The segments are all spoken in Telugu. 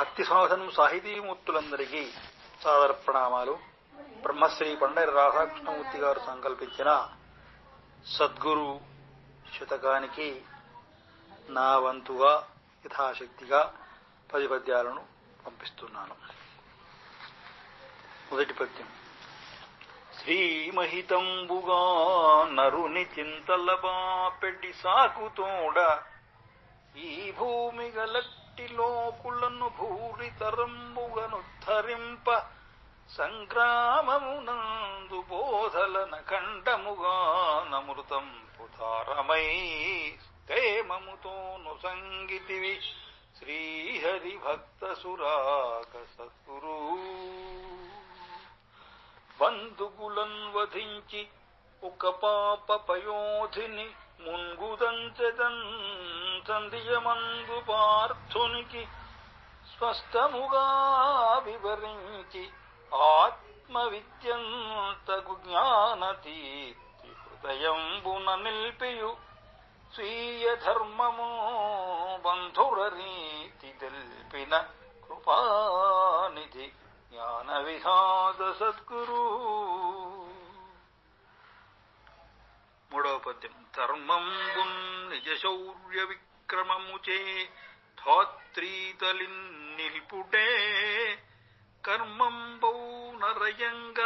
భక్తి సాధనం సాహితీమూర్తులందరికీ సాదర ప్రణామాలు బ్రహ్మశ్రీ పండరి రాధాకృష్ణమూర్తి గారు సంకల్పించిన సద్గురు శతకానికి నా వంతుగా యథాశక్తిగా పది పద్యాలను పంపిస్తున్నాను. మొదటి పద్యం. శ్రీమహితంబుగా నరుని చింతలబా పెట్టి సాకుతోడ ఈ భూమి గలక్ లోకులను భూరితరంబుగనుద్ధరింప సంగ్రామమునందు బోధలన ఖండముగానమృతం పుతారమై తేమముతోను సంగితివి శ్రీహరి భక్త సురాక సద్గురు. బంధుకులన్ వధించి ఒక పాప పయోధిని మున్గుదంచెదన్ సంధియమందు పార్థునికి స్పష్టముగా వివరించి ఆత్మవిద్యంతగు జ్ఞానతీర్తి హృదయంబున నిల్పియు స్వీయ ధర్మము బంధుర రీతి తెల్పిన కృపానిధి జ్ఞాన విహాద సద్గురు. మూడవ పద్యం. ధర్మంబున్ నిజ శౌర్య విక్ క్రమముచే ధాత్రీతలిన్ నిల్పుటే కర్మంబౌ నరయంగ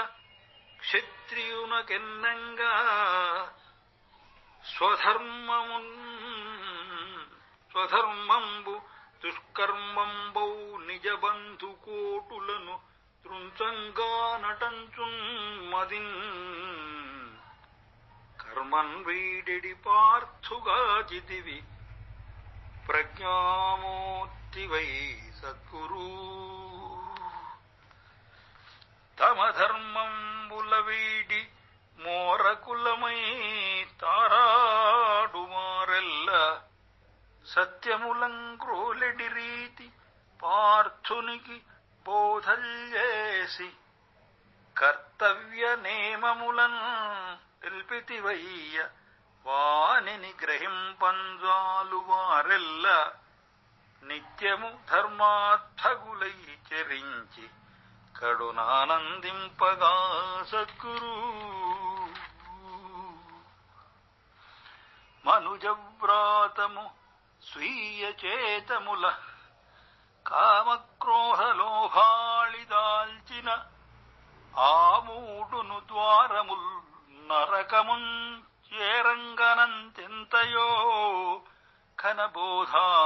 క్షత్రియునకెన్నంగా స్వధర్మమున్ స్వధర్మంబు దుష్కర్మంబౌ నిజ బంధుకోటులను తృంచంగా నటంచున్ మదిన్. కర్మన్ వీడెడి పార్థుగా జిదివి ప్రజ్ఞామూర్తి వై సద్గురు. తమ ధర్మంబుల వీడి మోరకులమై తారాడుమారెల్ల సత్యములంక్రోలెడి రీతి పార్థునికి బోధల్యేసి కర్తవ్య నేమములన్ తెల్పితివయ్య వానిని గ్రహింపంజాలు వారెల్ల నిత్యము ధర్మార్థగులై చరించి కడునానందింపగా సద్గురు. మనుజవ్రాతము స్వీయ చేతముల కామక్రో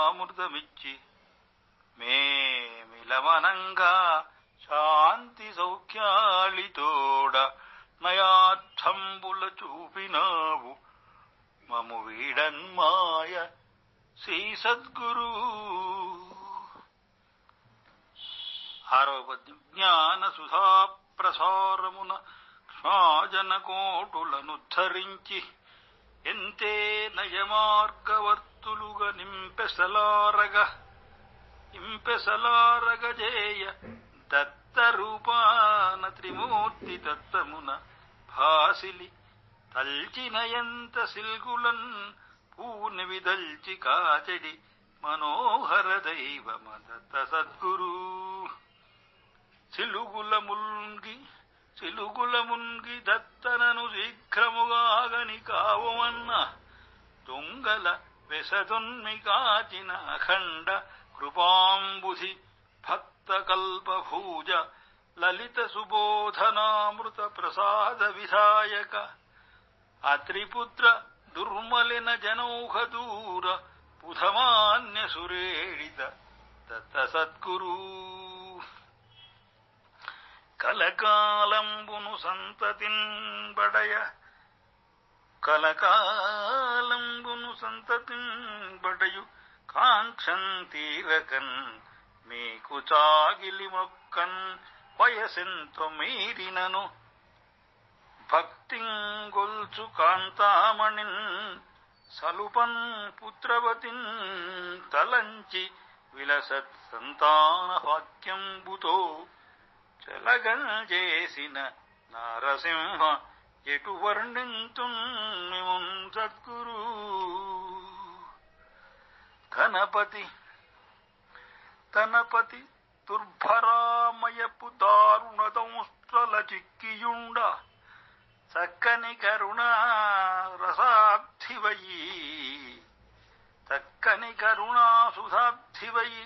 అమృతమిచ్చి మేమిలమనంగా శాంతి సౌఖ్యాళితోడ నయార్థంబుల చూపినావు. మము వీడన్మాయ శ్రీ సద్గురు. ఆరవ పద్యం జ్ఞాన సుధా ప్రసారమున క్షాజన కోటులను ధరించి ఎంతే నయమార్గవర్త నయమార్గవర్తులుగా నింపెసలారగ ఇంపెసలారగజేయ దత్త రూపాన త్రిమూర్తి దత్తమున భాసిలి తల్చిన ఎంత సిల్గులన్ పూని విదల్చి కాచెడి మనోహర దైవమదత్త సద్గురు సిలుగుల ముల్గి సిలుగుల మున్గి దత్తనను శీఘ్రముగాగని కావమన్న దొంగల विशदुन्मिकाचिन कृपाम्बुधि भक्तकल्पभूज ललितसुबोधनामृतप्रसादविधायक अत्रिपुत्र दुर्मलिनजनौखदूर बुधमान्यसुरेडित तत्तसद्गुरू कलकालम्बुनुसन्ततिम् बडय। కలకాలంబును సంతతింబడయు బడయ తీరకన్. మీకు చాగిలి మొక్కన్ వయసెంతో మీరినను. భక్తిం గొల్చు కాంతామణిన్ సలుపన్ పుత్రవతిన్ తలంచి విలసత్ సంతాన వాక్యంబుతో చలగం చేసిన నారసింహ ఎటు వర్ణింతు సద్గురు? గణపతి తనపతి దుర్భరామయపు దారుణదంష్ట్రల చిక్కియుండ చక్కని కరుణ రసాబ్ధివయి చక్కని కరుణాసుధాబ్ధివయి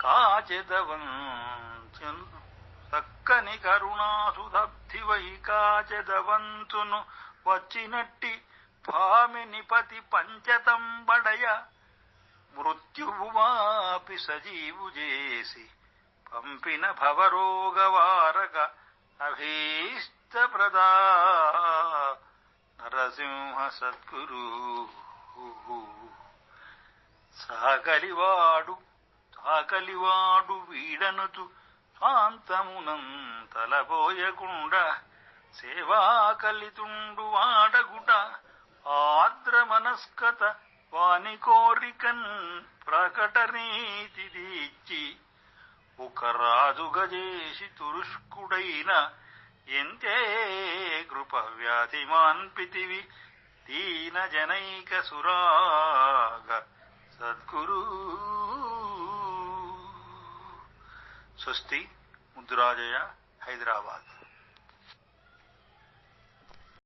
కాచెదవం చక్కని కరుణా సుధాబ్ధివై కాచెదవంతును వచ్చినట్టి భామినిపతి పంచతంబడయ మృత్యువుమాపి సజీవు చేసి పంపిన భవరోగవారక అభీష్టప్రదా నరసింహ సద్గురు. సాకలివాడు సాకలివాడు వీడనుతు శాంతమునం తలబోయకుండా సేవాకలితుండు వాడగుట ఆర్ద్ర మనస్కత వాని కోరికన్ ప్రకటనీతి దీచి ఒక రాజు గజేసి తురుష్కుడైన ఎంతే కృప వ్యాధి మాన్పితివి దీన జనైక సురాగ సద్గురూ. స్వస్తి ముద్దురాజయ్య హైదరాబాద్.